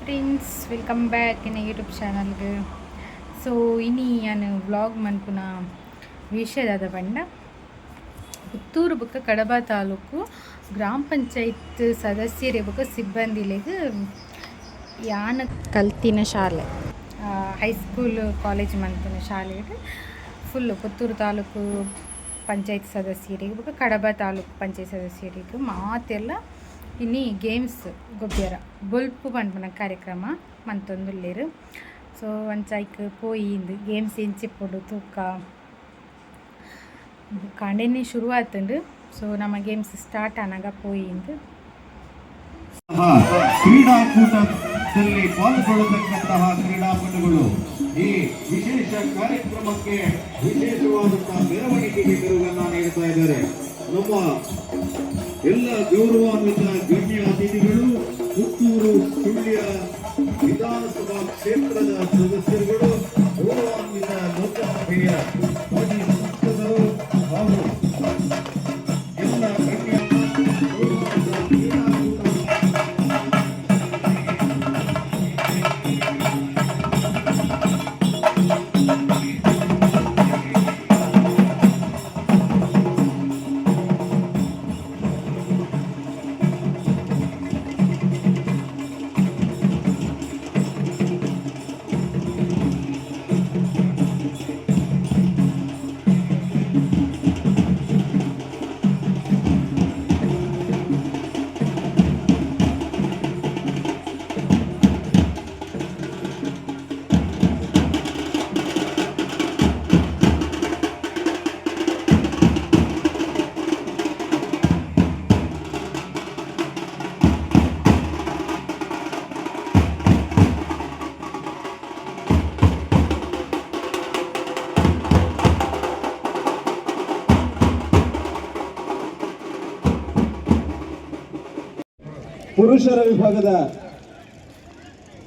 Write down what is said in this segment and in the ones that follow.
Friends welcome back in YouTube ಚಾನಲ್ಗೆ so ಇನಿ ನಾನು ವ್ಲಾಗ್ ಮನ್ಪುನ ವಿಷಯದಾದ ಪಂಡ ಪುತ್ತೂರು ಬುಕ್ಕ ಕಡಬ ತಾಲೂಕು ಗ್ರಾಮ ಪಂಚಾಯತ್ ಸದಸ್ಯರೇ ಬುಕ್ಕ ಸಿಬ್ಬಂದಿಲೆಗ್ ಯಾನ ಕಲ್ತಿನ ಶಾಲೆ ಹೈಸ್ಕೂಲ್ ಕಾಲೇಜ್ ಮನ್ಪುನ ಶಾಲೆಗೆ ಫುಲ್ಲು ಪುತ್ತೂರು ತಾಲೂಕು ಪಂಚಾಯತ್ ಸದಸ್ಯರಿಗೆ ಬುಕ್ಕ ಕಡಬ ತಾಲೂಕು ಪಂಚಾಯತ್ ಸದಸ್ಯರಿಗೆ ಮಾತೆಲ್ಲ ಇನ್ನಿ ಗೇಮ್ಸ್ ಗೊಬ್ಬರ ಬೊಲ್ಪು ಪನ್ಪುನ ಕಾರ್ಯಕ್ರಮ ಮಂತೊಂದುಲ್ಲೆರ್. ಸೊ ಅಂಚಾಯ್ಕ್ ಪೋಯಿಂದು ಗೇಮ್ಸ್ ಎಂಚಿಪ್ಪುಡು ತೂಕ ಕಾಂಡೆನೆ ಶುರು ಆತುಂಡು ಸೊ ನಮ್ಮ ಗೇಮ್ಸ್ ಸ್ಟಾರ್ಟ್ ಆನಾಗ ಪೋಯಿಂದು ಕ್ರೀಡಾಕೂಟದಲ್ಲಿ ಪಾಲ್ಗೊಳ್ಳತಕ್ಕಂತಹ ಕ್ರೀಡಾಪಟುಗಳು ಈ ವಿಶೇಷ ಕಾರ್ಯಕ್ರಮಕ್ಕೆ ವಿಶೇಷವಾದಂತಹ ಮೆರವಣಿಗೆಗೆ ತಿರುಗನ್ನ ನೀಡ್ತಾ ಇದ್ದಾರೆ. ನಮ್ಮ ಎಲ್ಲ ಗೌರವಾನ್ವಿತ ಗಣ್ಯ ಅತಿಥಿಗಳು ಪುತ್ತೂರು ಸುಳ್ಯ ವಿಧಾನಸಭಾ ಕ್ಷೇತ್ರದ ಸದಸ್ಯರುಗಳು ಗೌರವಾನ್ವಿತ ಲೋಕಸಭೆಯ ಮಾಜಿ ಸಂಸದರು ಹಾಗೂ ಪುರುಷರ ವಿಭಾಗದ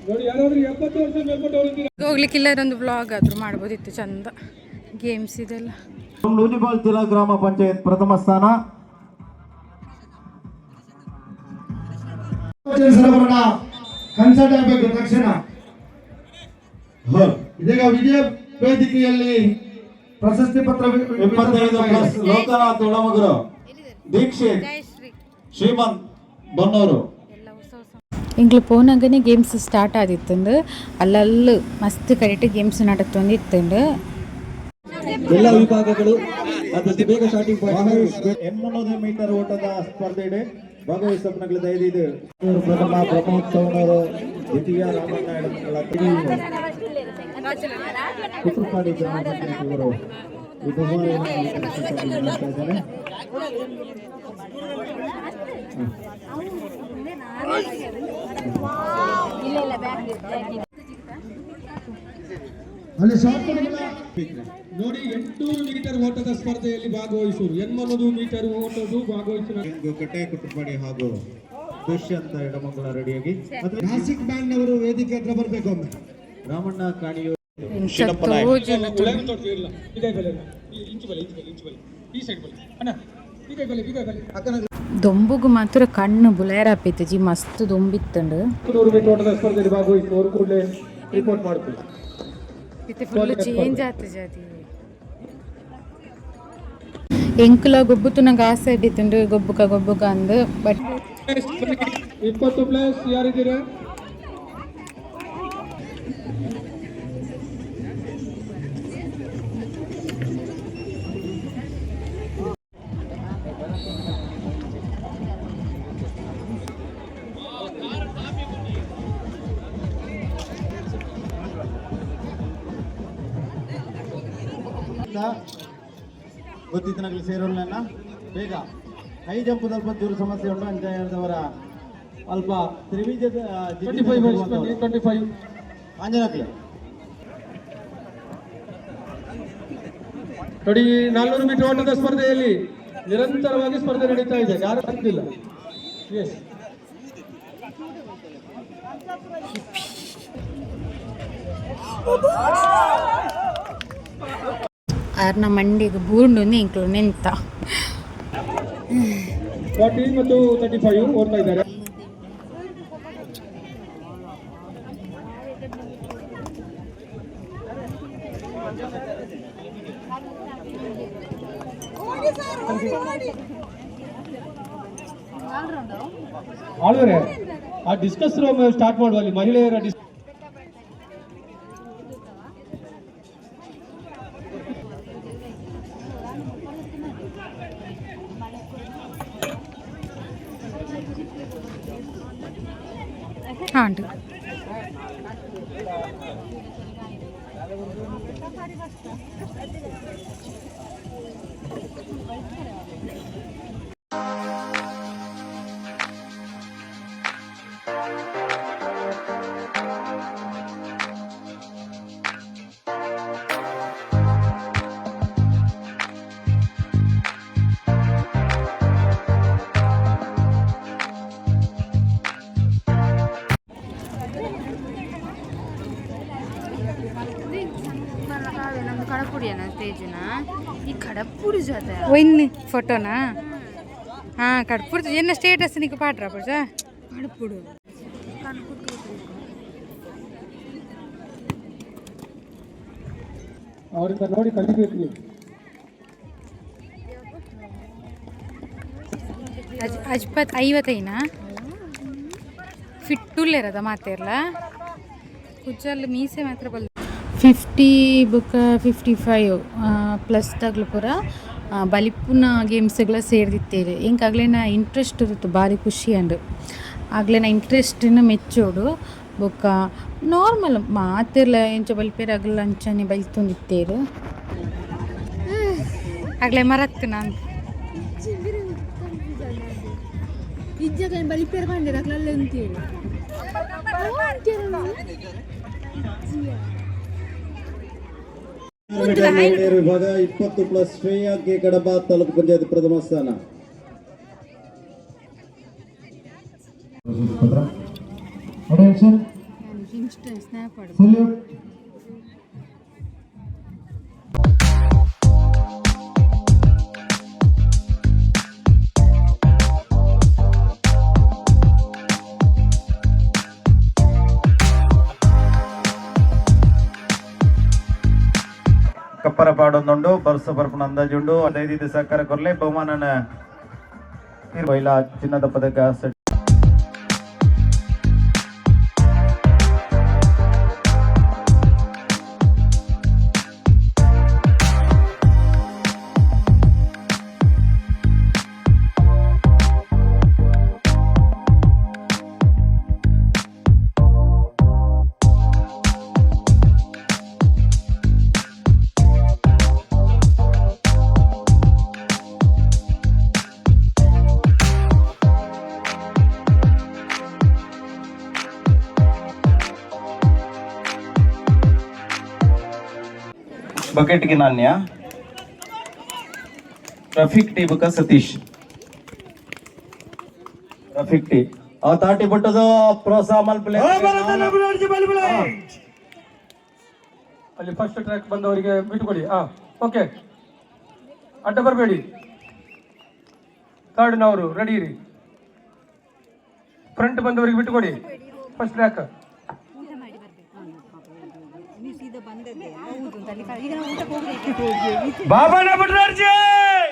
ನೋಡಿ ಯಾರಾದ್ರೂ ಎಪ್ಪತ್ತು ವರ್ಷ ಮೇಲ್ಪಟ್ಟವರು ಇದ್ದೀರಾ ಹೋಗ್ಲಿಕ್ಕಿಲ್ಲ ಇದೊಂದು ಬ್ಲಾಗ್ ಆದ್ರೂ ಮಾಡ್ಬೋದಿತ್ತು ಚಂದ. ಗೇಮ್ಸ್ ಇದೆಲ್ಲ. ನೂಜಿಪಾಲ್ ಜಿಲ್ಲಾ ಗ್ರಾಮ ಪಂಚಾಯತ್ ಪ್ರಥಮ ಸ್ಥಾನ. ಸರಬರಾಜ ಕನ್ಸಲ್ಟ್ ಆಗಬೇಕು ತಕ್ಷಣ. ಇದೀಗ ವಿಜಯ ವೇದಿಕೆಯಲ್ಲಿ ಪ್ರಶಸ್ತಿ ಪತ್ರ ಲೋಕನಾಥ್ ಒಳಮಗರು. ದೀಕ್ಷಿತ್ ಶ್ರೀಮಂತ್ ಬನ್ನೂರು. ಎಂಗ್ಲು ಪೋನಾಗನೆ ಗೇಮ್ಸ್ ಸ್ಟಾರ್ಟ್ ಆದಿತ್ತಂದು, ಅಲ್ಲಲ್ಲಿ ಮಸ್ತ್ ಕರೆಕ್ಟ್ ಗೇಮ್ಸ್ ನಡತ್ತೊಂದು ಇತ್ತಂಡು ಎಲ್ಲ ವಿಭಾಗಗಳು ಬೇಗ ಸ್ಟಾರ್ಟಿಂಗ್ ಮೀಟರ್ ಓಟದ ಸ್ಪರ್ಧೆ ಇದೆ. ಭಾಗವಹಿಸಪ್ಪನಗಳ ಪ್ರಥಮ ದ್ವಿತೀಯ ನೀಡ್ತಾ ಇದ್ದಾರೆ ಅಲ್ಲಿ ಶಾಸ್ತ್ರಗಳ ನೋಡಿ ಎಂಟುನೂರು ಮೀಟರ್ ಓಟದ ಸ್ಪರ್ಧೆಯಲ್ಲಿ ಭಾಗವಹಿಸುವರು. ಎನ್ಮನೂರು ಮೀಟರ್ ಓಟದು ಭಾಗವಹಿಸುವ ಕಟ್ಟೆ ಕುಟ್ರಪಾಡಿ ಹಾಗೂ ದುಷ್ಯಂತ ಎಡಮಂಗಲ ರೆಡಿಯಾಗಿ ಮತ್ತೆ ನಾಸಿಕ್ ಬ್ಯಾಂಡ್ ಅವರು ವೇದಿಕೆ ಹತ್ರ ಬರ್ಬೇಕು ಒಮ್ಮೆ. ರಾಮಣ್ಣ ಕಾಣಿಯೋ ಈ ಕೈ ಬಲೆ ಇಲ್ಲ. ಈ ಇಂಚು ಬಲೆ ಇಂಚು ಬಲೆ ಇಂಚು ಬಲೆ. ಈ ಸೈಡ್ ಬಲೆ ಅಣ್ಣ ಈ ಕೈ ಬಲೆ ಈ ಕೈ ಬಲೆ ದೊಂಬುಗು ಮಾತ್ರ ಕಣ್ಣು ಬುಲೇರಾಪಿತ್ತು ಜಿ ಮಸ್ತ್ ದೊಂಬಿತ್ತಂಡು. ಫುಲ್ ಚೇಂಜ್ ಆತ ಜಾತಿ. ಎಂಕುಲ ಗೊಬ್ಬುತು ನಂಗೆ ಆಸೆ ಇದ್ದಿತ್ತುಂಡು ಗೊಬ್ಬುಕ ಗೊಬ್ಬುಕ ಅಂದು ಬಟ್ ಇಪ್ಪತ್ತು ಪ್ಲಸ್ ಯಾರಿದ್ದೀರಾ? ಗೊತ್ತಿತ್ತಿನಾಗಲಿ ಸೇರೋಲ್ಲ ಬೇಗ ಹೈ ಜಂಪ್ ಸ್ವಲ್ಪ ದೂರ ಸಮಸ್ಯೆ ಉಂಟು ಅಂತ ಹೇಳಿದವರ ಅಲ್ಪ ತ್ರಿವಿಜದ ಟ್ವೆಂಟಿ ಫೈವ್ ನೋಡಿ ನಾಲ್ನೂರು ಮೀಟರ್ ಓಟದ ಸ್ಪರ್ಧೆಯಲ್ಲಿ ನಿರಂತರವಾಗಿ ಸ್ಪರ್ಧೆ ನಡೀತಾ ಇದೆ. ಯಾರು ಆಗ್ತಿಲ್ಲ ಎಸ್ ಅದನ್ನ ಮಂಡಿಗೆ ಬೂಂಡು ನಿಂಕ್ಲು ನಿಂತ. ಮತ್ತು ತರ್ಟಿ ಫೈವ್ ಓದ್ತಾ ಇದ್ದಾರೆ. ಆ ಡಿಸ್ಕಸ್ ರೂಮ್ ಸ್ಟಾರ್ಟ್ ಮಾಡುವಲ್ಲಿ ಮಹಿಳೆಯರ ಡಿಸ್ ಹಾಂ ಆಂಟಿ ನಮ್ದು ಸ್ಟೇಜ್ ಸ್ಟೇಜಿನ ಈ ಕಡಪುರಿ ಜೊತೆ. ಒಯ್ನಿ ಫೋಟೋನಾ? ಹಾಂ ಕಡಪುರಿ ಎನ್ನ ಸ್ಟೇಟಸ್ నీకు ಪಾಡ್ರ ಪುಜ? ಕಡಪುಡು. ಅವರಿಂದ ನೋಡಿ ಕಲಿಬೇಕು ನೀವು. ಅಜ್ ಅಜ್ಪತ್ ಐವತ್ತೈನ ಫಿಟ್ಟುಲ್ಲೇರದ ಮಾತೇರ್ಲ? ಕುಜ್ಜಲ್ಲಿ ಮೀಸೆ ಮಾತ್ರ ಬಲ್ ಫಿಫ್ಟಿ ಬುಕ್ಕ ಫಿಫ್ಟಿ ಫೈವ್ ಪ್ಲಸ್ ತಗ್ಲು ಪೂರ ಆ, ಬಲಿಪುನ ಗೇಮ್ಸ್ಗಳ ಸೇರ್ದಿತ್ತೇವೆ. ನಾ ಇಂಟ್ರೆಸ್ಟ್ ಇರುತ್ತೆ ಭಾರಿ ಖುಷಿ ಅಂಡ್ ನಾ ಇಂಟ್ರೆಸ್ಟಿನ ಮೆಚ್ಚೋಡು. ಬೊಕ್ಕ ನಾರ್ಮಲ್ ಮಾತಿರ್ಲ ಎಂಚ ಬಲಿಪೇರ ಆಗಲ್ಲ ಅಂಚನೆ ಬೈತೊಂದಿತ್ತೇರು ಆಗ್ಲೇ ಮರತ್ತು ನಾನು. ಇಜ್ಜಗ ಬಲಿಪೇರ್ ಬಂದಿರ ಅಂತೇಳಿ ವಿಭಾಗ ಇಪ್ಪತ್ತು ಪ್ಲಸ್ ಶ್ರೇಯಾ ಕೆ ಕಡಬ ತಾಲೂಕು ಪಂಚಾಯತ್ ಪ್ರಥಮ ಸ್ಥಾನ ಸಲ್ಯೂಟ್ ಪಾಡೊಂದುಂಡು ಬರ್ಸ ಬರ್ಪುನ ಅಂದಾಜುಂಡು ಐದೈದು ಸಹಕಾರ ಕೊರ್ಲೆ ಬಹುಮಾನನ ಬೈಲ ಚಿನ್ನದ ಬಕೆಟ್ಗೆ ನಾಣ್ಯ. ರಫೀಕ್ ಟಿ ಬಕ ಸತೀಶ್. ರಫೀಕ್ ಟಿ. ಆ ತಾಟಿ ಬಿಟ್ಟದು ಪ್ರೋತ್ಸಾಹ ಮಲ್ಪಲೆ. ಅಲ್ಲಿ ಫಸ್ಟ್ ಟ್ರ್ಯಾಕ್ ಬಂದವರಿಗೆ ಬಿಟ್ಟುಕೊಡಿ ಹಾ ಓಕೆ. ಅಡ್ಡ ಬರಬೇಡಿ. ಥರ್ಡ್ನವರು ರೆಡಿ ಇರಿ. ಫ್ರಂಟ್ ಬಂದವರಿಗೆ ಬಿಟ್ಟುಕೊಡಿ ಫಸ್ಟ್ ಟ್ರ್ಯಾಕ್ ಬಾಬಾನ ಬಿಟ್ರಾರ್ಜಿ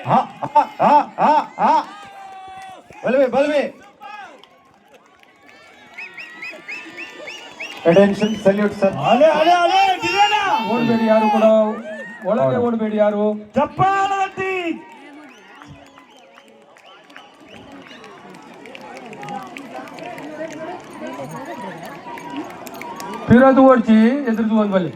ಹಾ ಹಾ ಹಾ ಹಾ ಹಾ. ಬಲ್ವಿ ಬಲ್ವಿ. ಅಟೆನ್ಷನ್ ಸಲ್ಯೂಟ್ ಸರ್ ಅಲೆ ಅಲೆ ಅಲೆ ಓಡಬೇಡಿ ಯಾರು ಕೂಡ. ಒಳಗೆ ಓಡಬೇಡಿ ಯಾರು. ಚಪ್ಪಾಳತಿ ಫಿರೋದು ಓಡ್ಚಿ ಎದುರ್ದು ಒಂದು ಬಲ್ಲಿ.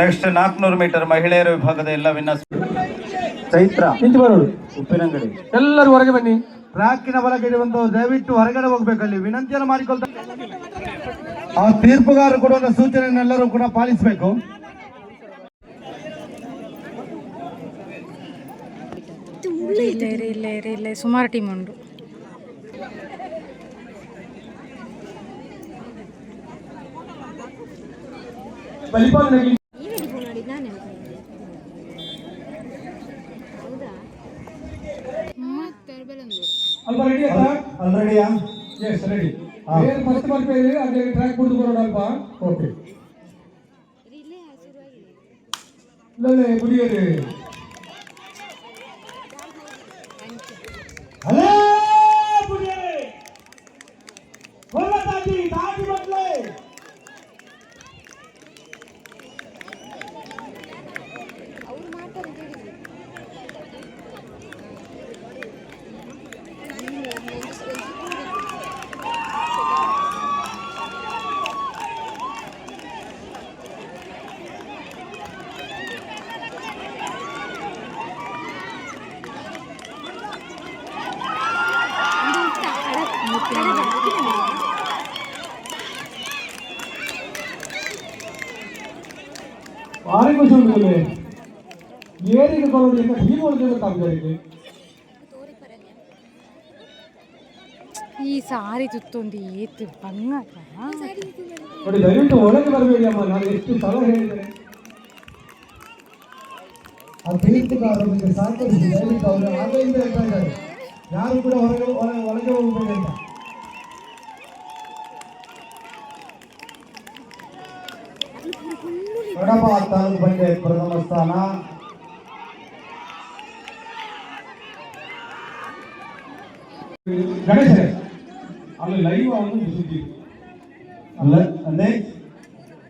ನೆಕ್ಸ್ಟ್ ನಾಲ್ಕುನೂರು ಮೀಟರ್ ಮಹಿಳೆಯರ ವಿಭಾಗದ ಎಲ್ಲ ವಿನ್ಯಾಸ ಚೈತ್ರ ನಿಂತು ಬರೋರು. ಉಪ್ಪಿನಂಗಡಿ. ಎಲ್ಲರೂ ಹೊರಗೆ ಬನ್ನಿ. ಟ್ರ್ಯಾಕಿನ ಹೊರಗಡೆ ಒಂದು ದಯವಿಟ್ಟು ಹೊರಗಡೆ ಹೋಗ್ಬೇಕಲ್ಲಿ ವಿನಂತಿಯನ್ನು ಮಾಡಿಕೊಳ್ತಾ ಆ ತೀರ್ಪುಗಾರರು ಕೊಡುವ ಸೂಚನೆಯನ್ನೆಲ್ಲರೂ ಕೂಡ ಪಾಲಿಸಬೇಕು. ಇಲ್ಲ ಇರಿ ಇಲ್ಲ ಇರಿ ಇಲ್ಲ ಸುಮಾರು ಟೀಮ್ ಉಂಟು. ಬಲಿಪಾಲನೆಗೆ ಮತ್ತೆ ಬೆಳಂದೂರು ಅಲ್ಪ ರೆಡಿ ಆಯ್ತಾ ಆಲ್ರೆಡಿಯಾ ಎಸ್ ರೆಡಿ ಏನು ಫಸ್ಟ್ ಬರ್ಬೇಡಿ ಅದೇ ಟ್ರ್ಯಾಕ್ ಬಿಡ್ದು ಬರೋಣಲ್ಪ ಓಕೆ ಇಲ್ಲೇ ಬಿಡಿಯರಿ ಭಾರಿ ಖುಷಿ ಉಂಟು ಇಲ್ಲಿ ಏರಿಗೆ ಬರೋದು ಈಗ ಟೀಮ್ ಒಳಗೆ ಗೊತ್ತಾಗ್ತದೆ ಈ ಸಾರಿ ತುತ್ತೊಂದು ಏತು ಬಂಗಾರ ನೋಡಿ ದಯವಿಟ್ಟು ಒಳಗೆ ಬರಬೇಡಿ ಅಮ್ಮ ನಾನು ಎಷ್ಟು ಸಲ ಹೇಳಿದ್ದೇನೆ ಆ ತೀರ್ಪುಗಾರರಿಗೆ ಸಹಕರಿಸಿ ದಯವಿಟ್ಟು ಅವರು ಆಗಲಿಂದ ಹೇಳ್ತಾ ಇದ್ದಾರೆ ಯಾರು ಕೂಡ ಹೊರಗೆ ಒಳ- ಒಳಗೆ ಹೋಗಬೇಡಿ ಅಂತ ಕಡಪ ತಾಲೂಕು ಪಂಚಾಯತ್ ಪ್ರಥಮ ಸ್ಥಾನ ಗಣೇಶರೇ ಅಲ್ಲಿ ಲೈವ್ ಅವನು ಸುದ್ದಿ ಅಲ್ಲ ಅಂದ್ರೆ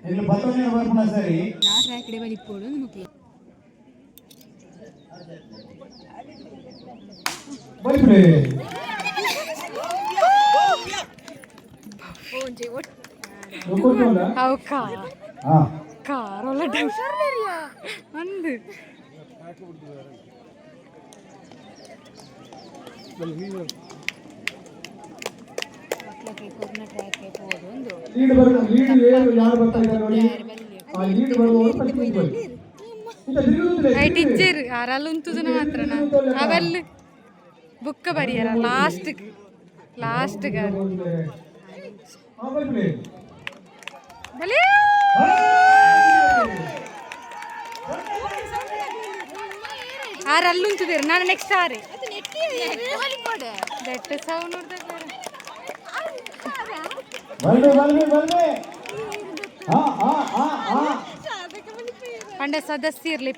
ಇಲ್ಲಿ ಪತ್ರನೇ ಬರ್ಪಣ ಸರಿ ನಾ ಟ್ರ್ಯಾಕ್ ಬಲಿಪ್ಪೋಡು ನಮಗೆ ಬೈಬಿಡಿ ಗೊತ್ತುಂಟಾ? ಅವು ಕಾರ್ ಹಾ ಕಾರ್ ಒಳ್ಳೆ ಅಂದು ಮಕ್ಕಳಿಗೆ ಕೊರೋನಾ ಟ್ರ್ಯಾಕ್ ಹೋಗೋದು ಒಂದು ಲೀಡ್ ಬರೋ ಲೀಡ್ ಏನು ಯಾರು ಬರ್ತಾ ಇದ್ದಾರೆ ನೋಡಿ ಆ ಲೀಡ್ ಬರುವವರು ಫಸ್ಟ್ ನಿಂತ್ಕೊಳ್ಳಿ. ಇಂಥ ತಿರುಗುವುದಿಲ್ಲ, ಐ ತಿರುಗಿ. ಟೀಚರ್ ಆರಲ್ಲಿ ಉಂತುದನ ಮಾತ್ರನ ಅವಲ್ಲಿ ಬುಕ್ಕ ಬರಿಯಾರ ಲಾಸ್ಟ್ ಲಾಸ್ಟ್ ಆ, ಬೈಬಿಡಿ. ಆರಲ್ಲಿ ಉಂತುದಿರ ನಾನು ನೆಕ್ಸ್ಟ್ ಆರೆ ದಟ್ಟ ಸಾವು ನೋಡ್ದಾಗ ಬಲ್ಬೆ ಬಲ್ಬೆ ಬಲ್ಬೆ ಹಾ ಹಾ ಹಾ ಹಾ ಪಂಡ ಸದಸ್ಯ ಇರ್ಲಿ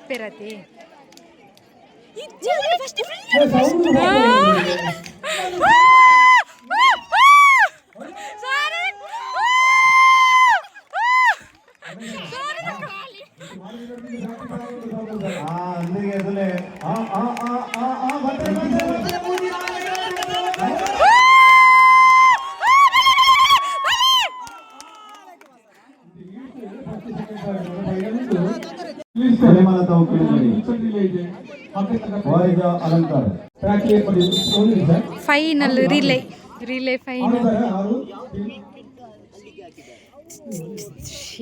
ಫೈನಲ್ ರಿಲೇ ರಿಲೇ ಫೈನಲ್.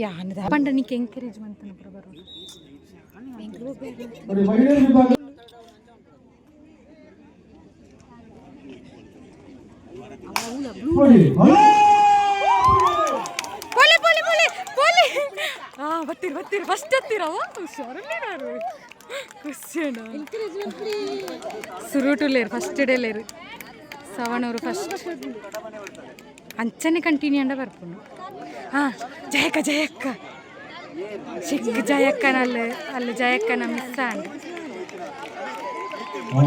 ಯಾನದ ಪಂಡ ನೀಕ್ ಎಂಕರೇಜ್ ಮಾಡ್ತಾನೆ ನೋಡಿ ಪೊಲೆ ಪೊಲೆ ಪೊಲೆ ಪೊಲೆ. ಆ ಬತ್ತೀರ ಬತ್ತೀರ ಫಸ್ಟ್ ಹತ್ತಿರ. ಹುಷಾರಲ್ಲೇನಾರು ಕ್ವಶನ್ ಸುರುಟುಲೇರು ಫಸ್ಟ್ ಡೇಲೇರು ಸವಣೂರು ಫಸ್ಟ್ ಅಂಚನೆ ಕಂಟಿನ್ಯೂ ಅಂಡ ಬರ್ಪುಂಡು ಹಾ ಜಯಕ್ಕ ಜಯಕ್ಕ ಚಿಕ್ಕ ಜಯಕ್ಕನಲ್ಲಿ ಅಲ್ಲಿ ಜಯಕ್ಕನ ಮಿಸ್ ಅಂಡ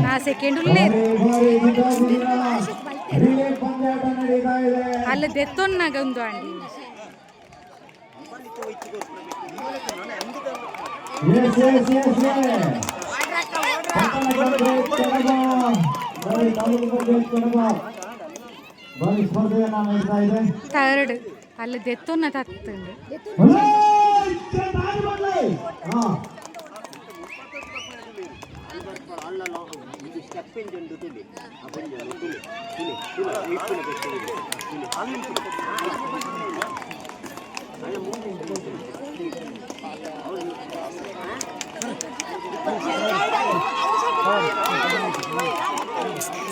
ನಾ ಸೆಕೆಂಡ್ ಉಳ್ಳೇರು ರಿಲೇ ಪಂದ್ಯಾಟ ನಡೀತಾ ಇದೆ ಅಲ್ಲಿ ದೆತ್ತೊನ್ನಾಗ ಒಂದು ಅಂಡಿ ಎಸ್ ಎಸ್ ಎಸ್ ಬರೀ ತಾಲೂಕು ಪಂಚಾಯತ್ ಕಡಬ ಬರೀ ಸ್ಪರ್ಧೆಯನ್ನ ನಡೆಸ್ತಾ ಇದೆ ಥರ್ಡ್ ಅಲ್ಲಿ ದೆತ್ತೊನ್ನ ತತ್ತುಂಡು ಹಾ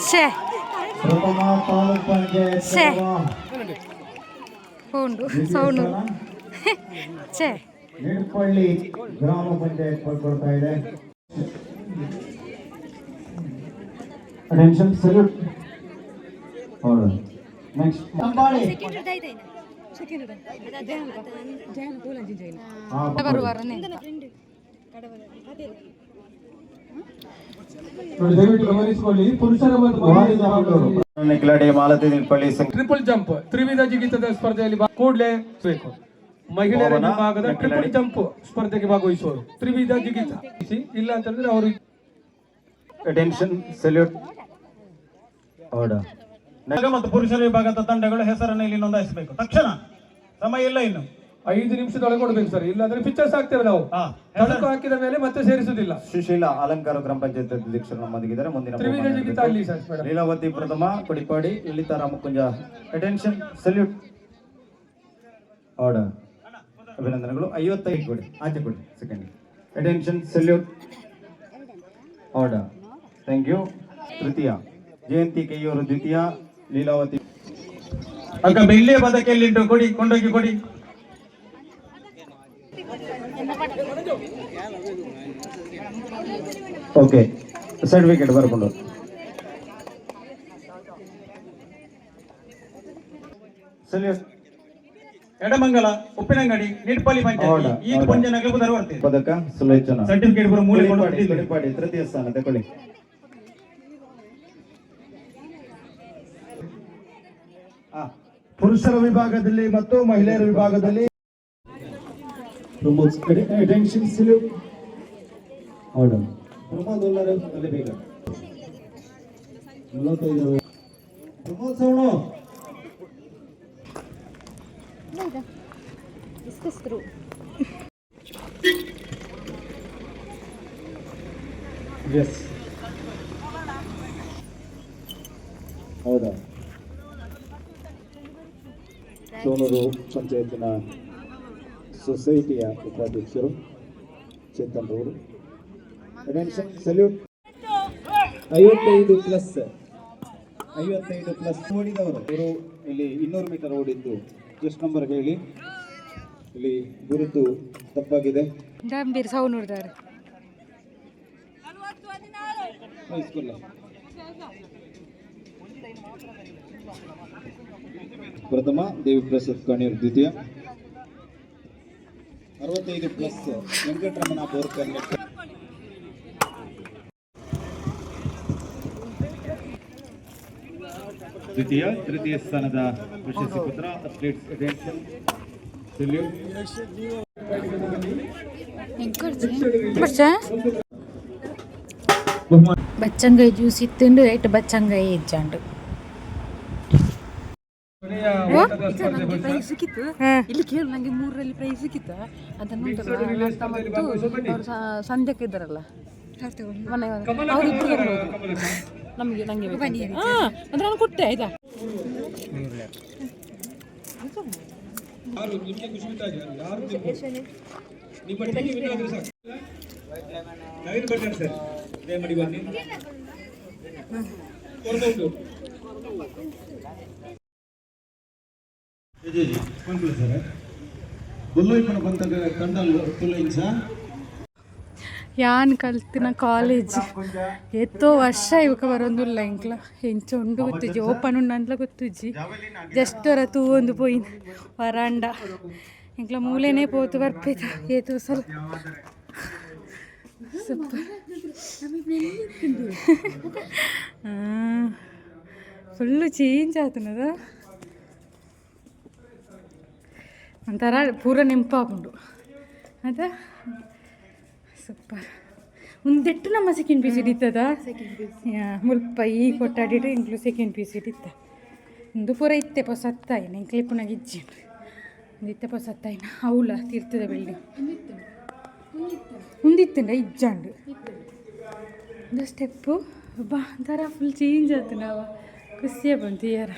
ಛೇ. ಕಡಬ ಹೋಂಡು ಗ್ರಾಮ ಪಂಚಾಯತ್ ಕೊಡ್ತಾ ಇದೆ. ಅಟೆನ್ಷನ್ ಸಲ್ಯೂಟ್ ಹೌದು. ನೆಕ್ಸ್ಟ್ ಬರುವಾರನೇ ನೋಡಿ ದಯವಿಟ್ಟು ಗಮನಿಸಿಕೊಳ್ಳಿ ಪುರುಷರ ಮತ್ತು ಕಿಲಾಡಿ ಮಾಲತಿ ನಿಲ್ಪಳ್ಳಿ ಟ್ರಿಪಲ್ ಜಂಪ್ ತ್ರಿವಿಧ ಜಿಗಿತದ ಸ್ಪರ್ಧೆಯಲ್ಲಿ ಕೂಡಲೇ ಕೂಡ್ಲೆ ಬೇಕು. ಮಹಿಳೆಯರ ವಿಭಾಗದ ಟ್ರಿಪಲ್ ಜಂಪ್ ಸ್ಪರ್ಧೆಗೆ ಭಾಗವಹಿಸುವರು. ತ್ರಿವಿಧ ಜಿಗಿತ. ಇಲ್ಲ ಅಂತಂದ್ರೆ ಅವರು ಅಟೆನ್ಷನ್ ಸೆಲ್ಯೂಟ್ ಆರ್ಡರ್ ಮತ್ತು ಪುರುಷರ ವಿಭಾಗದ ತಂಡಗಳು ಹೆಸರನ್ನು ಇಲ್ಲಿ ನೋಂದಾಯಿಸಬೇಕು. ತಕ್ಷಣ ಸಮಯ ಇಲ್ಲ ಇನ್ನು. ಐದು ನಿಮಿಷದೊಳಗೆ ಕೊಡ್ಬೇಕು ಸರ್. ಇಲ್ಲಾಂದ್ರೆ ಪಿಕ್ಚರ್ಸ್ ಆಗ್ತೇವೆ ನಾವು. ತಳಕು ಹಾಕಿದ ಮೇಲೆ ಮತ್ತೆ ಸೇರಿಸುದಿಲ್ಲ ಸುಶೀಲ ಅಲಂಕಾರ ಗ್ರಾಮ ಪಂಚಾಯತ್ ಅಧ್ಯಕ್ಷರು ನಮ್ಮೊಂದಿಗಿದ್ದಾರೆ ಮುಂದಿನ ತ್ರಿವಿಧ ಬಹುಮಾನ ಜಿಗಿತ ಅಲ್ಲಿ ಸರ್ ಮೇಡಮ್ ಲೀಲಾವತಿ ಪ್ರಥಮ Kudipadi Lalitha Ramakunja attention salute order ಅಭಿನಂದನೆಗಳು. ಐವತ್ತೈದು ಕೊಡಿ. ಆಚೆ ಕೊಡಿ second attention salute order thank you ತೃತೀಯ. ಜಯಂತಿ ಕೈಯೂರು ದ್ವಿತೀಯ. ಲೀಲಾವತಿ. ಅಕ್ಕ ಬೆಳ್ಳಿಯ ಬದಕೆಯಲ್ಲಿ ಕೊಡಿ ಕೊಂಡೋಗಿ ಕೊಡಿ. ಓಕೆ ಸರ್ಟಿಫಿಕೇಟ್ ಬರ್ಕೊಂಡು. ಎಡಮಂಗಲ ಉಪ್ಪಿನಂಗಡಿ ನಿಡ್ಪಲ್ಲಿ Order, ಪಂಚಾಯತ್ ಈ order. ಪಂಚನಗಲು ಬರುವರ್ತೆ ಪದಕ ಸುಲೋಚನ. ಸರ್ಟಿಫಿಕೇಟ್ ಬರೋ ಮೂಲೆ ಕೊಂಡು ತೃತೀಯ ಸ್ಥಾನ ತಗೊಳ್ಳಿ. ಆ ಪುರುಷರ ವಿಭಾಗದಲ್ಲಿ ಮತ್ತು ಮಹಿಳೆಯರ ವಿಭಾಗದಲ್ಲಿ. ಪ್ರಮೋದ್ ಕಡೆ ಅಟೆನ್ಷನ್ ಸಲ್ಯೂಟ್ ಆರ್ಡರ್ ಪ್ರಮೋದ್ ಉಲ್ಲರ ಅಲ್ಲಿ ಬೇಗ ನಲವತ್ತೈದು ಪ್ರಮೋದ್ ಸೌಣು ಎಸ್ ಹೌದಾ ಸೋನೂರು ಪಂಚಾಯತಿನ ಸೊಸೈಟಿಯ ಉಪಾಧ್ಯಕ್ಷರು ಚೇತನ್ ರವರು ಅಟೆನ್ಷನ್ ಸಲ್ಯೂಟ್ ಐವತ್ತೈದು ಪ್ಲಸ್ ಐವತ್ತೈದು ಪ್ಲಸ್ ಓಡಿದವರು. ಇವರು ಇಲ್ಲಿ ಇನ್ನೂರು ಮೀಟರ್ ಓಡಿದ್ದು. ಜಸ್ಟ್ ನಂಬರ್ ಹೇಳಿ ಇಲ್ಲಿ ಗುರುತು ತಪ್ಪಾಗಿದೆ. ಗಂಭೀರ ಪ್ರಥಮ ದೇವಿ ಪ್ರಸಾದ್ ಕಣೀರ್ ದ್ವಿತೀಯ. ಅರವತ್ತೈದು ಪ್ಲಸ್ ವೆಂಕಟರಮಣ ಬೋರ್ಕರ್ ದ್ವಿತೀಯ ತೃತೀಯ ಸ್ಥಾನದ ಪ್ರಶಸ್ತಿ ಪತ್ರ ಅಥ್ಲೀಟ್ಸ್ ಅಟೆನ್ಷನ್ ಬಚ್ಚಂಗಾಯಿ ಜ್ಯೂಸ್ ಇತ್ತುಂಡು ಐಟ್ ಬಚ್ಚಂಗಾಯಿ ಇಜ್ಜಾಂಡು. ಪ್ರೈಸ್ ಸಿಕ್ಕಿತ್ತು. ಇಲ್ಲಿ ಕೇಳು ನಂಗೆ ಮೂರರಲ್ಲಿ ಪ್ರೈಸ್ ಸಿಕ್ಕಿತ್ತು? ಅದನ್ನು ಸಂಧ್ಯಕ್ಕೆ ಇದ್ದಾರಲ್ಲ. ಮನೆ ಅವ್ರು ಇಬ್ರು ಬರ್ಬೋದು. ನಮಗೆ ನನಗೆ ಹಾಂ ಅಂದ್ರೆ ನಾನು ಕೊಟ್ಟೆ ಆಯ್ತಾ? ಬಂತ ಕಂಡಲ್ ತುಲೈನ್ಸ ಯಾನ್ ಕಲ್ತಿನ ಕಾಲೇಜ್ ಎತ್ತೋ ವರ್ಷ ಇವಕ್ಕೆ ಬರೋದಿಲ್ಲ ಇಂಕ್ಲ ಹೆಂಚ ಉಂಡು ಗೊತ್ತಿಜ್ಜಿ ಓಪನ್ ಉಂಡು ಅಂದ್ಲ ಗೊತ್ತಿಜ್ಜಿ ಜಸ್ಟ್ ವರ ತೂ ಒಂದು ಪೋಯಿ ವರಾಂಡ ಇಂಕ್ಲ ಮೂಲೆನೇ ಪೋತು ಬರ್ಪೈತ ಏತು ಸಲ ಸೂಪರ್ ಫುಲ್ಲು ಚೇಂಜ್ ಆತನದ ಒಂಥರ ಪೂರ ನೆಂಪಾಗುಂಡು ಅದ ಸೂಪರ್. ಒಂದೆಟ್ಟು ನಮ್ಮ ಸೆಕೆಂಡ್ ಪೀಸ್ ಹಿಡಿತದ ಮುಲ್ಪ ಈ ಕೊಟ್ಟಾಡಿಟ್ರೆ ಇಂಕ್ಲು ಸೆಕೆಂಡ್ ಪೀಸ್ ಹಿಡಿತ ಒಂದು ಪೂರ ಇತ್ತೆ ಪೊಸತ್ತಾಯಿನ ಇಂಕ್ಲೆ ಪುನಃ ಇಜ್ಜೇನು ಒಂದು ಇತ್ತೆ ಪೊಸತ್ತಾಯಿನ ಅವಳ ತೀರ್ಥದ ಬೆಳ್ಳಿ ಒಂದಿತ್ತಂಡ ಇಜ್ಜಾಂಡು. ಒಂದು ಸ್ಟೆಪ್ಪು ಬಾ ಒಂಥರ ಫುಲ್ ಚೇಂಜ್ ಆಯ್ತು ನಾವು. ಖುಷಿಯ ಬಂತು ಯಾರ.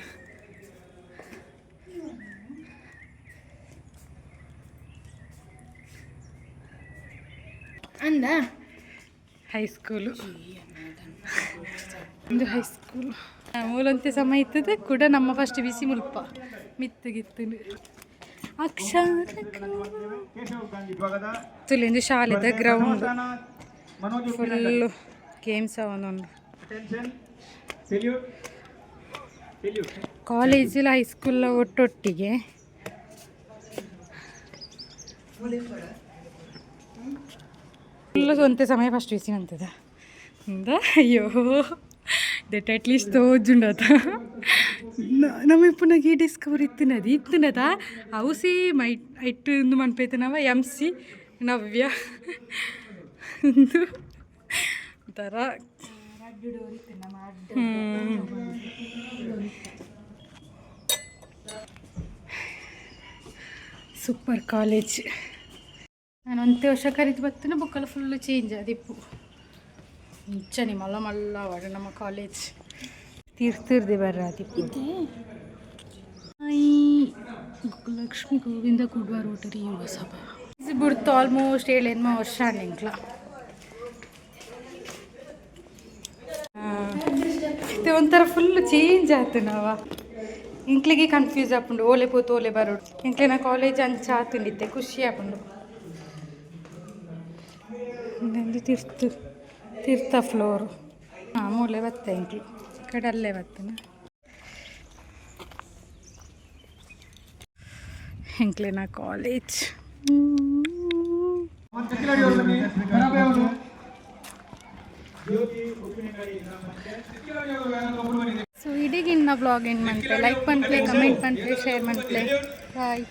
ಅಂದ? ಹೈಸ್ಕೂಲು ಒಂದು ಹೈಸ್ಕೂಲು ಮೂಲಂತೆ ಸಮಯ ಇತ್ತದೆ ಕೂಡ ನಮ್ಮ ಫಸ್ಟ್ ಬಿಸಿ ಮುಲ್ಪ. ಮಿತ್ತಗಿತ್ತು ಅಕ್ಷರ ಶಾಲೆ ಶಾಲೆದ ಗ್ರೌಂಡ್ ಫುಲ್ಲು ಗೇಮ್ಸ್ ಅವನೊಂದು. ಕಾಲೇಜಲ್ಲಿ ಕಾಲೇಜಿಲ್ಲ ಹೈಸ್ಕೂಲ್ ಒಟ್ಟೊಟ್ಟಿಗೆ. ಫುಲ್ಲು ಸ್ವಂತ ಸಮಯ ಫಸ್ಟ್ ವಿಸಿನಂತದ ಇಂದ ಅಯ್ಯೋ ದಟ್ ಅಟ್ಲೀಸ್ಟ್ ತೋಜುಂಡದ ನಮ್ಮ ಇಪ್ಪನಾಗ ಈ ಡಿಸ್ಕವರ್ ಇತ್ತಿನದು, ಇತ್ತಿನದ, ಔಸಿ ಮೈ ಐಟ್ ಇಂದು ಮನ್ಪೈತನವ ಎಂ ಸಿ ನವ್ಯ. ಒಂಥರ ಥರ ಸೂಪರ್ ಕಾಲೇಜ್. ನಾನು ಒಂದೇ ವರ್ಷ ಕರೀತು ಬರ್ತೀನಿ ಬುಕ್ಕಲ್ಲ ಫುಲ್ಲು ಚೇಂಜ್ ಅದಿಪ್ಪು ನಿಜ ಮಲ್ಲ ಮಲ್ಲ ಅವಾಗ ನಮ್ಮ ಕಾಲೇಜ್ ತೀರ್ತಿರ್ದೆ ಬರ್ರ ಅದಿಪ್ಪು ಈ ಲಕ್ಷ್ಮಿ ಗೋವಿಂದ ಕುಡ್ವ ರೋಟರಿ ಯುವ ಸಭಾ ಇದು ಬಿಡ್ತು ಆಲ್ಮೋಸ್ಟ್ ಏಳೆನ್ಮ ವರ್ಷ ನಿಂಕ್ಲ ಇದು ಒಂಥರ ಫುಲ್ ಚೇಂಜ್ ಆಯ್ತು ನಾವ ಇಂಕ್ಲಿಗೆ ಕನ್ಫ್ಯೂಸ್ ಆಪುಂಡು ಓಲೆ ಪೋತು ಓಲೆ ಬರೋಡು ಇಂಕ್ಲಿನ ಕಾಲೇಜ್ ಅಂಚ ಆತುಂಡಿತ್ತೆ ಖುಷಿ ಆಪುಂಡು ತೀರ್ಥ ತೀರ್ಥ ಫ್ಲೋರು ಹಾಂ, ಮೂಲೆ ಬತ್ತೆ ಇಂಕ್ಲು ಕಡಲ್ಲೇ ಕಡೆ ಅಲ್ಲೇ ಹೆಂಕ್ಲಿನ ಕಾಲೇಜ್ ಸೊ ಇಡೀಗಿನ್ನ ಬ್ಲಾಗ್ ಏನು ಮಾಡ್ತೆ ಲೈಕ್ ಮಾಡ್ತೇವೆ ಕಮೆಂಟ್ ಮಾಡ್ತೇವೆ ಶೇರ್ ಮಾಡ್ತೇವೆ ಬಾಯ್